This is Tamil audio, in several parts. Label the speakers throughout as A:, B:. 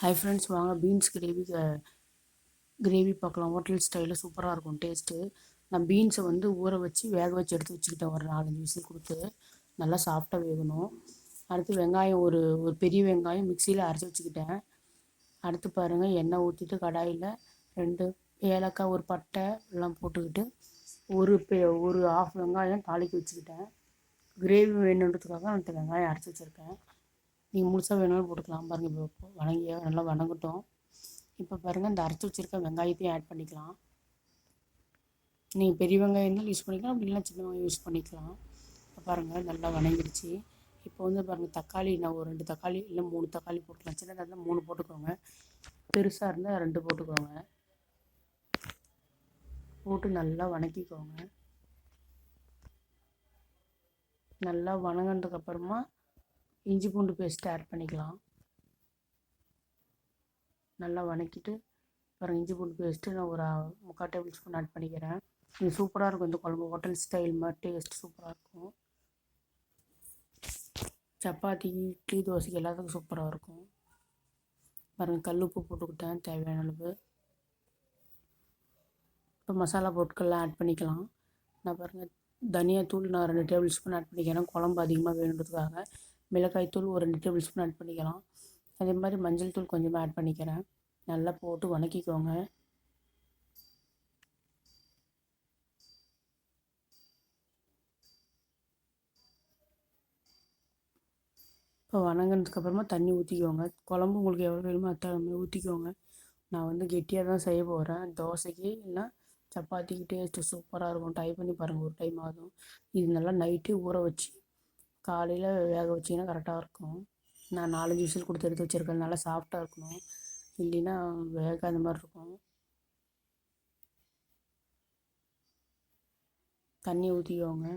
A: ஹை ஃப்ரெண்ட்ஸ் வாங்க. பீன்ஸ் கிரேவி கிரேவி பார்க்கலாம். ஹோட்டல் ஸ்டைலில் சூப்பராக இருக்கும். டேஸ்ட்டு நான் பீன்ஸை வந்து ஊற வச்சு வேக வச்சு எடுத்து வச்சுக்கிட்டேன். ஒரு நாலஞ்சு விசில் கொடுத்து நல்லா சாஃப்டாக வேகணும். அடுத்து வெங்காயம் ஒரு ஒரு பெரிய வெங்காயம் மிக்சியில் அரைச்சி வச்சுக்கிட்டேன். அடுத்து பாருங்கள் எண்ணெய் ஊற்றிட்டு கடாயில் ரெண்டு ஏலக்காய் ஒரு பட்டை எல்லாம் போட்டுக்கிட்டு ஒரு பெ ஒரு ஆஃப் வெங்காயம் தாளிக்க வச்சுக்கிட்டேன். கிரேவி வேணுன்றதுக்காக நான் வெங்காயம் அரைச்சி வச்சுருக்கேன். நீங்கள் முழுசாக வேணாலும் போட்டுக்கலாம். பாருங்கள் இப்போ வணங்கி நல்லா வணங்கட்டும். இப்போ பாருங்கள் இந்த அரைச்சி வச்சுருக்க வெங்காயத்தையும் ஆட் பண்ணிக்கலாம். நீங்கள் பெரிய வெங்காயம் இருந்தாலும் யூஸ் பண்ணிக்கலாம். அப்படி சின்ன வெங்காயம் யூஸ் பண்ணிக்கலாம். இப்போ பாருங்கள் நல்லா வணங்கிடுச்சு. இப்போ வந்து பாருங்கள் தக்காளி நான் ஒரு ரெண்டு தக்காளி இல்லை மூணு தக்காளி போட்டுக்கலாம். சின்னதாக இருந்தால் மூணு போட்டுக்கோங்க. பெருசாக இருந்தால் ரெண்டு போட்டுக்கோங்க. போட்டு நல்லா வணக்கிக்கோங்க. நல்லா வணங்கினதுக்கப்புறமா இஞ்சி பூண்டு பேஸ்ட்டு ஆட் பண்ணிக்கலாம். நல்லா வணக்கிட்டு அப்புறம் இஞ்சி பூண்டு பேஸ்ட்டு நான் ஒரு முக்கால் டேபிள் ஸ்பூன் ஆட் பண்ணிக்கிறேன். இது சூப்பராக இருக்கும் இந்த குழம்பு ஹோட்டல் ஸ்டைல் மாதிரி டேஸ்ட் சூப்பராக இருக்கும். சப்பாத்தி இட்லி தோசைக்கு எல்லாத்துக்கும் சூப்பராக இருக்கும். பாருங்கள் கல் உப்பு போட்டுக்கிட்டேன் தேவையான அளவு. இப்போ மசாலா பொருட்கள்லாம் ஆட் பண்ணிக்கலாம். நான் பாருங்கள் தனியாத்தூள் நான் ரெண்டு டேபிள் ஸ்பூன் ஆட் பண்ணிக்கிறேன் குழம்பு அதிகமாக வேணுன்றதுக்காக. மிளகாய் தூள் ஒரு ரெண்டு டேபிள் ஸ்பூன் ஆட் பண்ணிக்கலாம். அதே மாதிரி மஞ்சள் தூள் கொஞ்சமாக ஆட் பண்ணிக்கிறேன். நல்லா போட்டு வணக்கிக்கோங்க. இப்போ வணங்கினதுக்கப்புறமா தண்ணி ஊற்றிக்கோங்க குழம்பு உங்களுக்கு எவ்வளோ வேணுமோ அத்தை ஊற்றிக்கோங்க நான் வந்து கெட்டியாக தான் செய்ய போகிறேன் தோசைக்கு இல்லை சப்பாத்திக்கு டேஸ்ட்டு சூப்பராக இருக்கும். ட்ரை பண்ணி பாருங்கள் ஒரு டைம் ஆகும். இது நல்லா நைட்டே ஊற வச்சு காலையில் வேக வச்சிங்கன்னா கரெக்டாக இருக்கும். நான் நாலஞ்சு விசில் கொடுத்து எடுத்து வச்சுருக்கேன். நல்லா சாஃப்டாக இருக்கணும். இல்லைன்னா வேகாத மாதிரி இருக்கும். தண்ணி ஊற்றிக்கோங்க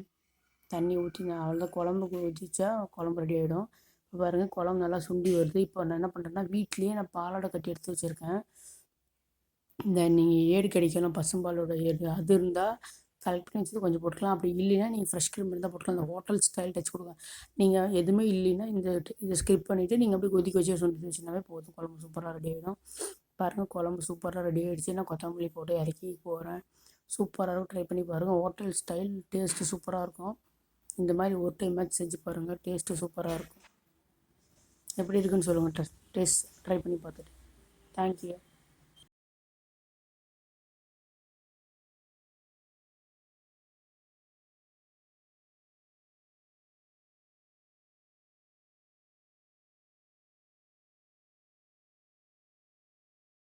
A: தண்ணி ஊற்றி நான் அவ்வளோதான் குழம்பு ஊற்றிச்சா குழம்பு ரெடி ஆகிடும் இப்போ பாருங்கள் குழம்பு நல்லா சுண்டி வருது. இப்போ நான் என்ன பண்ணுறேன்னா வீட்லேயே நான் பாலாடை கட்டி எடுத்து வச்சுருக்கேன். இந்த நீங்கள் ஏடு கிடைக்கணும் பசும்பாலோட ஏடு அது இருந்தால் கலெக்ட் பண்ணி கொஞ்சம் போட்டுக்கலாம். அப்படி இல்லைன்னா நீங்கள் ஃப்ரெஷ் க்ரீம் இருந்தால் போட்டுக்கலாம். அந்த ஹோட்டல் ஸ்டைல் டச் கொடுங்க. நீங்கள் எதுவுமே இல்லைன்னா இந்த இதை ஸ்கிப் பண்ணிவிட்டு நீங்கள் அப்படியே கொதிக்க வச்சு சுண்டி வச்சுனாவே போதும். குழம்பு சூப்பராக ரெடி ஆகிடும் பாருங்கள் குழம்பு சூப்பராக ரெடி ஆகிடுச்சு நான் கொத்தமல்லி போட்டு இறக்கி போகிறேன் சூப்பராக இருக்கும். ட்ரை பண்ணி பாருங்கள் ஹோட்டல் ஸ்டைல் டேஸ்ட்டு சூப்பராக இருக்கும். இந்த மாதிரி ஒரு டைம் மேட்ச் செஞ்சு பாருங்கள் டேஸ்ட்டு சூப்பராக இருக்கும். எப்படி இருக்குன்னு சொல்லுங்கள் டெஸ்ட் ட்ரை பண்ணி பார்த்துட்டு. தேங்க்யூ